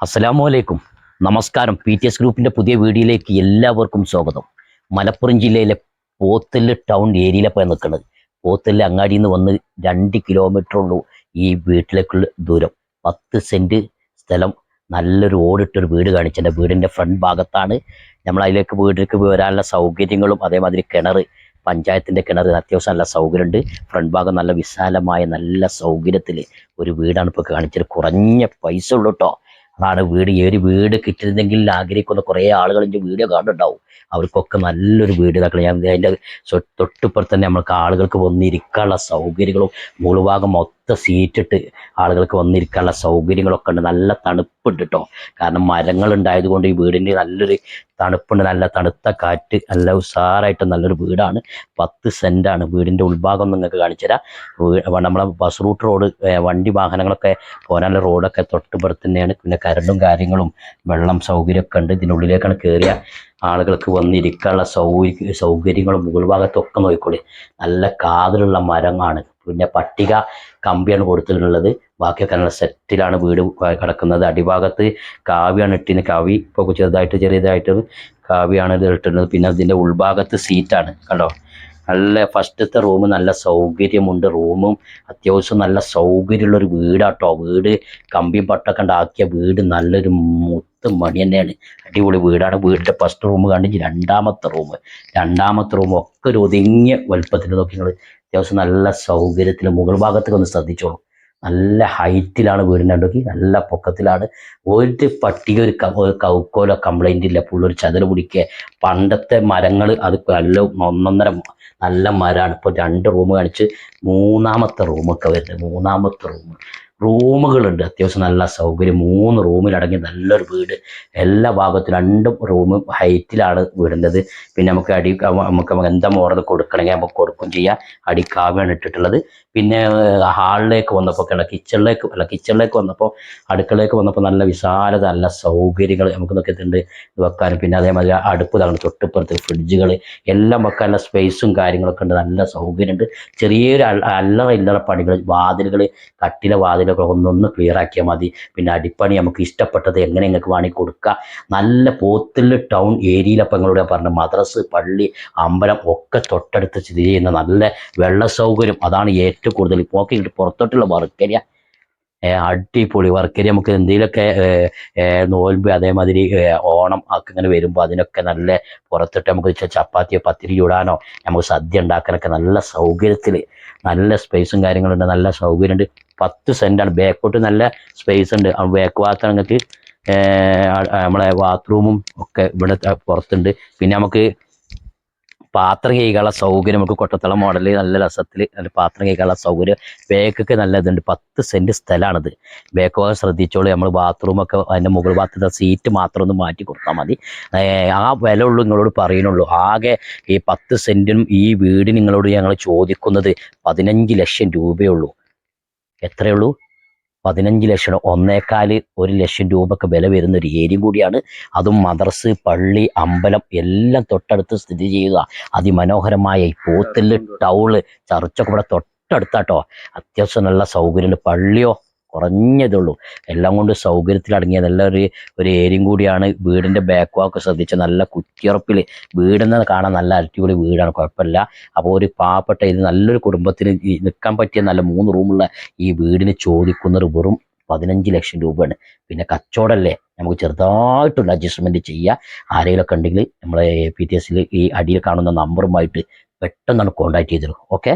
അസ്സലാമു അലൈക്കും. നമസ്കാരം. പി ടി എസ് ഗ്രൂപ്പിന്റെ പുതിയ വീഡിയോയിലേക്ക് എല്ലാവർക്കും സ്വാഗതം. മലപ്പുറം ജില്ലയിലെ പോത്തൽ ടൗൺ ഏരിയയിലെ പോയി നിൽക്കുന്നത് പോത്തൽ അങ്ങാടിയിൽ നിന്ന് വന്ന് രണ്ട് കിലോമീറ്റർ ഉള്ളൂ ഈ വീട്ടിലേക്കുള്ള ദൂരം. പത്ത് സെന്റ് സ്ഥലം. നല്ലൊരു ഓടിട്ടൊരു വീട് കാണിച്ചെന്റെ വീടിന്റെ ഫ്രണ്ട് ഭാഗത്താണ് നമ്മൾ അതിലേക്ക് വീട്ടിലേക്ക് വരാനുള്ള സൗകര്യങ്ങളും അതേമാതിരി കിണർ പഞ്ചായത്തിന്റെ കിണർ അത്യാവശ്യം നല്ല സൗകര്യമുണ്ട്. ഫ്രണ്ട് ഭാഗം നല്ല വിശാലമായ നല്ല സൗകര്യത്തിൽ ഒരു വീടാണ് ഇപ്പോൾ കാണിച്ചത്. കുറഞ്ഞ പൈസ ഉള്ളൂ കേട്ടോ അതാണ് വീട്. ഈ ഒരു വീട് കിട്ടിയിരുന്നെങ്കിൽ ആഗ്രഹിക്കുന്ന കുറേ ആളുകൾ എന്റെ വീഡിയോ കാണുന്നുണ്ടാവും. അവർക്കൊക്കെ നല്ലൊരു വീട് ഇതാക്കണം. ഞാൻ അതിന്റെ തൊട്ടിപ്പുറത്ത് തന്നെ നമ്മൾക്ക് ആളുകൾക്ക് വന്നിരിക്കാനുള്ള സൗകര്യങ്ങളും മുകൾ ഭാഗം മൊത്തം സീറ്റിട്ട് ആളുകൾക്ക് വന്നിരിക്കാനുള്ള സൗകര്യങ്ങളൊക്കെ ഉണ്ട്. നല്ല തണുപ്പുണ്ട് കേട്ടോ കാരണം മരങ്ങൾ ഉണ്ടായതുകൊണ്ട് ഈ വീടിന്റെ നല്ലൊരു തണുപ്പുണ്ട്. നല്ല തണുത്ത കാറ്റ് നല്ല ഉഷാറായിട്ട് നല്ലൊരു വീടാണ്. പത്ത് സെന്റാണ് വീടിന്റെ ഉൾഭാഗം നിങ്ങൾക്ക് കാണിച്ചു തരാം. നമ്മളെ ബസ് റൂട്ട് റോഡ് വണ്ടി വാഹനങ്ങളൊക്കെ പോരാനുള്ള റോഡൊക്കെ തൊട്ടുപുറത്ത് തന്നെയാണ്. പിന്നെ കരണ്ടും കാര്യങ്ങളും വെള്ളം സൗകര്യമൊക്കെ ഉണ്ട്. ഇതിനുള്ളിലേക്കാണ് കയറിയ ആളുകൾക്ക് വന്നിരിക്കാനുള്ള സൗകര്യ സൗകര്യങ്ങളും മുകൾ ഭാഗത്തൊക്കെ നോക്കിക്കോളി. നല്ല കാതിലുള്ള മരമാണ് പിന്നെ പട്ടിക കമ്പിയാണ് കൊടുത്തിട്ടുള്ളത്. ബാക്കിയൊക്കെ നല്ല സെറ്റിലാണ് വീട് കിടക്കുന്നത്. അടിഭാഗത്ത് കാവ്യാണ് ഇട്ടിന്. കവി ഇപ്പോൾ ചെറുതായിട്ട് ചെറിയതായിട്ട് കാവ്യാണ് ഇത് ഇട്ടിരുന്നത് പിന്നെ അതിന്റെ ഉൾഭാഗത്ത് സീറ്റാണ് കണ്ടോ? നല്ല ഫസ്റ്റത്തെ റൂം നല്ല സൗകര്യമുണ്ട്. റൂമും അത്യാവശ്യം നല്ല സൗകര്യമുള്ളൊരു വീടാട്ടോ. വീട് കമ്പിയും പട്ടൊക്കെ ഉണ്ടാക്കിയ വീട് നല്ലൊരു മുത്ത് മണി തന്നെയാണ്. അടിപൊളി വീടാണ്. വീടിന്റെ ഫസ്റ്റ് റൂം കണ്ടിട്ട് രണ്ടാമത്തെ റൂം രണ്ടാമത്തെ റൂം ഒക്കെ ഒരു ഒതുങ്ങിയ വലുപ്പത്തിൽ നോക്കി നിങ്ങൾ അത്യാവശ്യം നല്ല സൗകര്യത്തിൽ മുകൾ ഭാഗത്തൊക്കെ ഒന്ന് ശ്രദ്ധിച്ചോളൂ. നല്ല ഹൈറ്റിലാണ് വീടിന്റെ നോക്കി. നല്ല പൊക്കത്തിലാണ്. ഒരു പട്ടിക ഒരു കൗക്കോലോ കംപ്ലൈന്റ് ഇല്ല. പുള്ളൊരു ചതുര പിടിക്കുക പണ്ടത്തെ മരങ്ങൾ അത് നല്ല ഒന്നൊന്നര നല്ല മരമാണ് ഇപ്പോൾ രണ്ട് റൂം കാണിച്ച് മൂന്നാമത്തെ റൂമൊക്കെ വരുന്നത്. മൂന്നാമത്തെ റൂം റൂമുകളുണ്ട്. അത്യാവശ്യം നല്ല സൗകര്യം. മൂന്ന് റൂമിലടങ്ങി നല്ലൊരു വീട്. എല്ലാ ഭാഗത്തും രണ്ടും റൂം ഹൈറ്റിലാണ് വീടുന്നത്. പിന്നെ നമുക്ക് അടി നമുക്ക് എന്താ മോറത് കൊടുക്കണമെങ്കിൽ നമുക്ക് കൊടുക്കും ചെയ്യാം. അടി കാവ്യാണ് ഇട്ടിട്ടുള്ളത്. പിന്നെ ഹാളിലേക്ക് വന്നപ്പോൾ കിട കിച്ചണിലേക്ക് അല്ല കിച്ചണിലേക്ക് വന്നപ്പോൾ അടുക്കളയിലേക്ക് വന്നപ്പോൾ നല്ല വിശാലത നല്ല സൗകര്യങ്ങൾ നമുക്ക് നോക്കിയിട്ടുണ്ട് വെക്കാനും പിന്നെ അതേമാതിരി അടുപ്പ് തകർന്ന് തൊട്ടിപ്പുറത്ത് ഫ്രിഡ്ജുകൾ എല്ലാം വെക്കാൻ നല്ല സ്പേസും കാര്യങ്ങളൊക്കെ ഉണ്ട് നല്ല സൗകര്യമുണ്ട്. ചെറിയൊരു അല്ല- അല്ലറ ഇല്ലറ പണികൾ വാതിലുകൾ കട്ടിലെ വാതിലൊക്കെ ഒന്നൊന്ന് ക്ലിയർ ആക്കിയാൽ മതി. പിന്നെ അടിപ്പണി നമുക്ക് ഇഷ്ടപ്പെട്ടത് എങ്ങനെ നിങ്ങൾക്ക് വാങ്ങി കൊടുക്കുക നല്ല പോത്തിൽ ടൗൺ ഏരിയയിലപ്പം നിങ്ങളോട് പറഞ്ഞ മദ്രസ് പള്ളി അമ്പലം ഒക്കെ തൊട്ടടുത്ത് സ്ഥിതി ചെയ്യുന്ന നല്ല വെള്ള സൗകര്യം. അതാണ് ഏറ്റവും കൂടുതൽ പോക്കറ്റ് ഇട്ട് പുറത്തോട്ടുള്ള വർക്കരിയ അടിപൊളി വർക്കരി നമുക്ക് എന്തെങ്കിലുമൊക്കെ നോൽമ്പ് അതേമാതിരി ഓണം ഒക്കെ ഇങ്ങനെ വരുമ്പോൾ അതിനൊക്കെ നല്ല പുറത്തിട്ട് നമുക്ക് ചപ്പാത്തിയോ പത്തിരി ചൂടാനോ നമുക്ക് സദ്യ ഉണ്ടാക്കാനൊക്കെ നല്ല സൗകര്യത്തിൽ നല്ല സ്പേസും കാര്യങ്ങളുണ്ട്. നല്ല സൗകര്യമുണ്ട്. പത്ത് സെന്റാണ് ബാക്കോട്ട് നല്ല സ്പേസ് ഉണ്ട്. ബാക്ക് ഭാഗത്ത് നിങ്ങൾക്ക് നമ്മളെ ബാത്റൂമും ഒക്കെ ഇവിടെ പുറത്തുണ്ട്. പിന്നെ നമുക്ക് പാത്രം കൈകാനുള്ള സൗകര്യം നമുക്ക് കൊട്ടത്തള മോഡൽ നല്ല രസത്തിൽ നല്ല പാത്രം കൈകാനുള്ള സൗകര്യം. ബേക്കൊക്കെ നല്ല ഇതുണ്ട് പത്ത് സെന്റ് സ്ഥലമാണിത്. ബേക്ക് ഭാഗം ശ്രദ്ധിച്ചോളൂ. നമ്മൾ ബാത്റൂമൊക്കെ അതിന്റെ മുകൾ ഭാഗത്തെ സീറ്റ് മാത്രം ഒന്ന് മാറ്റി കൊടുത്താൽ മതി. ആ വില ഉള്ളൂ നിങ്ങളോട് പറയുന്നുള്ളൂ. ആകെ ഈ പത്ത് സെന്റിനും ഈ വീട് നിങ്ങളോട് ഞങ്ങൾ ചോദിക്കുന്നത് പതിനഞ്ച് ലക്ഷം രൂപയുള്ളൂ എത്രയുള്ളൂ പതിനഞ്ച് ലക്ഷം ഒന്നേക്കാൽ ഒരു ലക്ഷം രൂപയൊക്കെ വില വരുന്ന ഒരു ഏരിയ കൂടിയാണ്. അതും മദർസ് പള്ളി അമ്പലം എല്ലാം തൊട്ടടുത്ത് സ്ഥിതി ചെയ്യുക. അതിമനോഹരമായ ഈ പോത്തൽ ടൗൾ ചർച്ചൊക്കെ ഇവിടെ തൊട്ടടുത്താട്ടോ. അത്യാവശ്യം നല്ല സൗകര്യമുണ്ട്. പള്ളിയോ കുറഞ്ഞതുള്ളൂ എല്ലാം കൊണ്ട് സൗകര്യത്തിലടങ്ങിയ നല്ല ഒരു ഒരു ഏരിയയും കൂടിയാണ് വീടിന്റെ ബാക്ക് വാക്ക് ശ്രദ്ധിച്ച നല്ല കുറ്റിയുറപ്പിൽ വീടെന്ന് കാണാൻ നല്ല അടിപൊളി വീടാണ്. കുഴപ്പമില്ല. അപ്പോൾ ഒരു പാവപ്പെട്ട ഇത് നല്ലൊരു കുടുംബത്തിന് നിൽക്കാൻ പറ്റിയ നല്ല മൂന്ന് റൂമുള്ള ഈ വീടിന് ചോദിക്കുന്നത് വെറും പതിനഞ്ച് ലക്ഷം രൂപയാണ്. പിന്നെ കച്ചവടമല്ലേ? നമുക്ക് ചെറുതായിട്ടുള്ള അഡ്ജസ്റ്റ്മെന്റ് ചെയ്യുക ആരെങ്കിലുമൊക്കെ ഉണ്ടെങ്കിൽ നമ്മളെ പി ടി എസിൽ ഈ അടിയിൽ കാണുന്ന നമ്പറുമായിട്ട് പെട്ടെന്നാണ് കോൺടാക്ട് ചെയ്തിരുന്നു ഓക്കെ